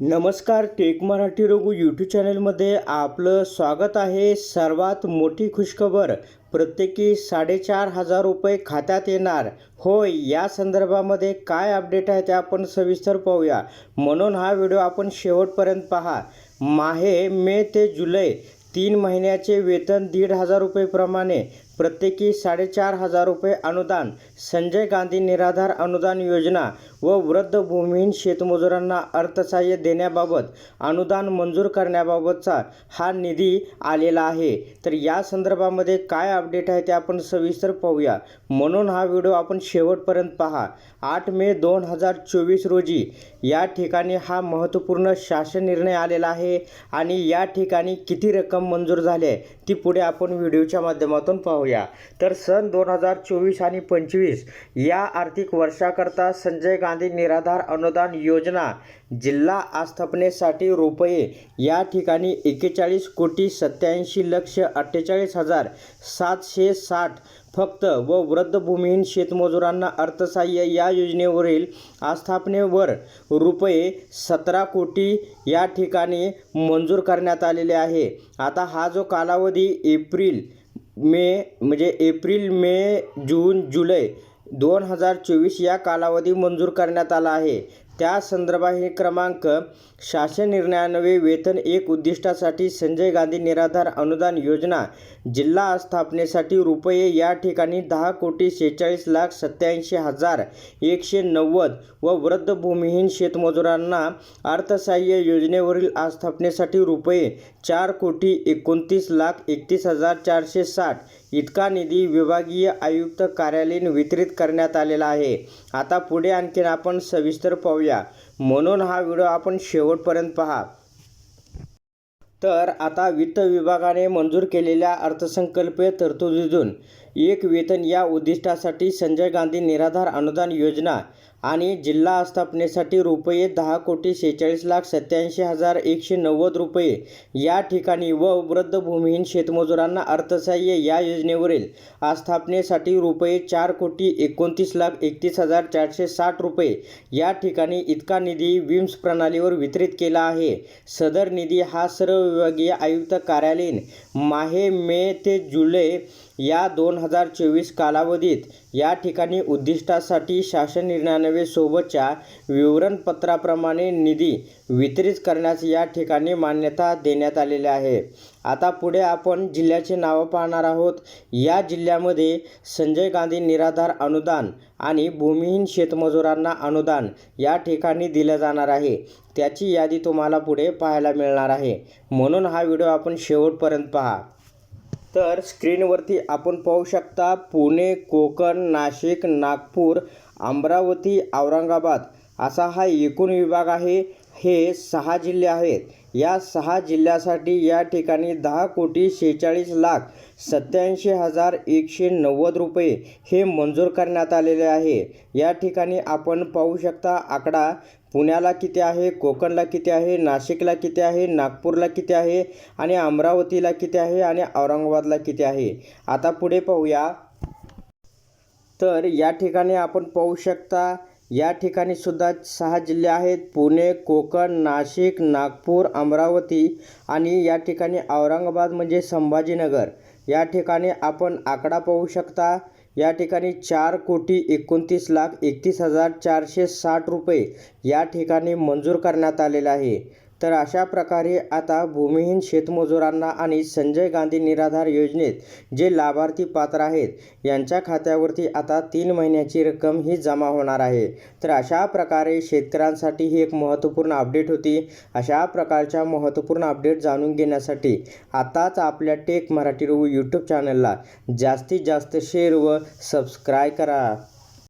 नमस्कार take Marathi Raghu YouTube चॅनलमध्ये आपलं स्वागत आहे. सर्वात मोठी खुशखबर प्रत्येकी साडेचार हजार रुपये खात्यात येणार. होय या संदर्भामध्ये काय अपडेट आहे ते आपण सविस्तर पाहूया. म्हणून हा व्हिडिओ आपण शेवटपर्यंत पहा. माहे मे ते जुलै तीन महिन्याचे वेतन दीड हजार रुपयेप्रमाणे प्रत्येकी साडेचार हजार रुपये अनुदान संजय गांधी निराधार अनुदान योजना व वृद्ध भूमिहीन शेतमजुरांना अर्थसहाय्य देण्याबाबत अनुदान मंजूर करण्याबाबतचा हा निधी आलेला आहे. तर या संदर्भामध्ये काय अपडेट आहे ते आपण सविस्तर पाहूया. म्हणून हा व्हिडिओ आपण शेवटपर्यंत पहा. आठ मे दोन हजार चोवीस रोजी या ठिकाणी हा महत्त्वपूर्ण शासन निर्णय आलेला आहे आणि या ठिकाणी किती रक्कम मंजूर झाली आहे ती पुढे आपण व्हिडिओच्या माध्यमातून पाहूया. तर सन दोन हजार चोवीस आणि पंचवीस या आर्थिक वर्षाकरता संजय गांधी निराधार अनुदान योजना जिल्हा आस्थापनेसाठी रुपये या ठिकाणी एकेचाळीस कोटी सत्याऐंशी लक्ष अठ्ठेचाळीस हजार सातशे साठ फक्त व वृद्ध भूमिहीन शेतमजुरांना अर्थसहाय्य या योजनेवरील आस्थापनेवर रुपये सतरा कोटी या ठिकाणी मंजूर करण्यात आलेले आहे. आता हा जो कालावधी एप्रिल मे म्हणजे एप्रिल मे जून जुलै दोन हजार चोवीस या कालावधी मंजूर करण्यात आला आहे. त्या संदर्भात हे क्रमांक शासन निर्णयान्वये वेतन एक उद्दिष्टासाठी संजय गांधी निराधार अनुदान योजना जिल्हा आस्थापनेसाठी रुपये या ठिकाणी दहा कोटी शेहेचाळीस लाख सत्याऐंशी हजार एकशे नव्वद व वृद्ध भूमिहीन शेतमजुरांना अर्थसहाय्य योजनेवरील आस्थापनेसाठी रुपये चार कोटी एकोणतीस लाख एकतीस हजार चारशे साठ इतका निधी विभागीय आयुक्त कार्यालयीन वितरित करण्यात आलेला आहे. आता पुढे आणखीन आपण सविस्तर पाहूया. म्हणून हा व्हिडिओ आपण शेवटपर्यंत पहा. तर आता वित्त विभागाने मंजूर केलेल्या अर्थसंकल्पीय तरतुदीतून. एक वेतन या उद्दिष्टासाठी संजय गांधी निराधार अनुदान योजना आणि जिल्हा आस्थापनेसाठी रुपये दहा कोटी सेहेचाळीस लाख सत्याऐंशी हजार एकशे नव्वद रुपये या ठिकाणी व वृद्ध भूमिहीन शेतमजुरांना अर्थसहाय्य या योजनेवरील आस्थापनेसाठी रुपये चार कोटी एकोणतीस लाख एकतीस हजार चारशे साठ रुपये या ठिकाणी इतका निधी विम्स प्रणालीवर वितरित केला आहे. सदर निधी हा सर्व विभागीय आयुक्त कार्यालयीन माहे मे ते जुलै या दोन हजार चोवीस कालावधीत या ठिकाणी उद्दिष्टासाठी शासन निर्णयान्वये सोबतच्या विवरणपत्राप्रमाणे निधी वितरित करण्यास या ठिकाणी मान्यता देण्यात आलेली आहे. आता पुढे आपण जिल्ह्याचे नावं पाहणार आहोत. या जिल्ह्यामध्ये संजय गांधी निराधार अनुदान आणि भूमिहीन शेतमजुरांना अनुदान या ठिकाणी दिलं जाणार आहे. त्याची यादी तुम्हाला पुढे पाहायला मिळणार आहे. म्हणून हा व्हिडिओ आपण शेवटपर्यंत पहा. तर स्क्रीनवरती आपण पाहू शकता पुणे कोकण नाशिक नागपूर अमरावती औरंगाबाद. असा हा एकूण विभाग आहे. हे सहा जिल्हे आहेत. या सहा जिल्ह्यासाठी या ठिकाणी दहा कोटी शेहेचाळीस लाख सत्याऐंशी हजार एकशे नव्वद रुपये हे मंजूर करण्यात आलेले आहे. या ठिकाणी आपण पाहू शकता आकडा. पुण्याला किती आहे? कोकणला किती आहे? नाशिकला किती आहे? नागपूरला किती आहे? आणि अमरावतीला किती आहे? आणि औरंगाबादला किती आहे? आता पुढे पाहूया. तर या ठिकाणी आपण पाहू शकता या ठिकाणी सुद्धा सहा जिल्हे आहेत. पुणे कोकण नाशिक नागपूर अमरावती आणि या ठिकाणी औरंगाबाद म्हणजे संभाजीनगर. या ठिकाणी आपण आकडा पाहू शकता या ठिकाणी चार कोटी एकोणतीस लाख एकतीस हजार चारशे साठ रुपये या ठिकाणी मंजूर करण्यात आलेलं आहे. तर अशा प्रकारे आता भूमिहीन शेतमजुरांना आणि संजय गांधी निराधार योजनेत जे लाभार्थी पात्र आहेत यांच्या खात्यावरती आता तीन महिन्याची रक्कम ही जमा होणार आहे. तर अशा प्रकारे शेतकऱ्यांसाठी ही एक महत्त्वपूर्ण अपडेट होती. अशा प्रकारच्या महत्त्वपूर्ण अपडेट जाणून घेण्यासाठी आताच आपल्या टेक मराठी रू यूट्यूब चॅनलला जास्तीत जास्त शेअर व सबस्क्राय करा.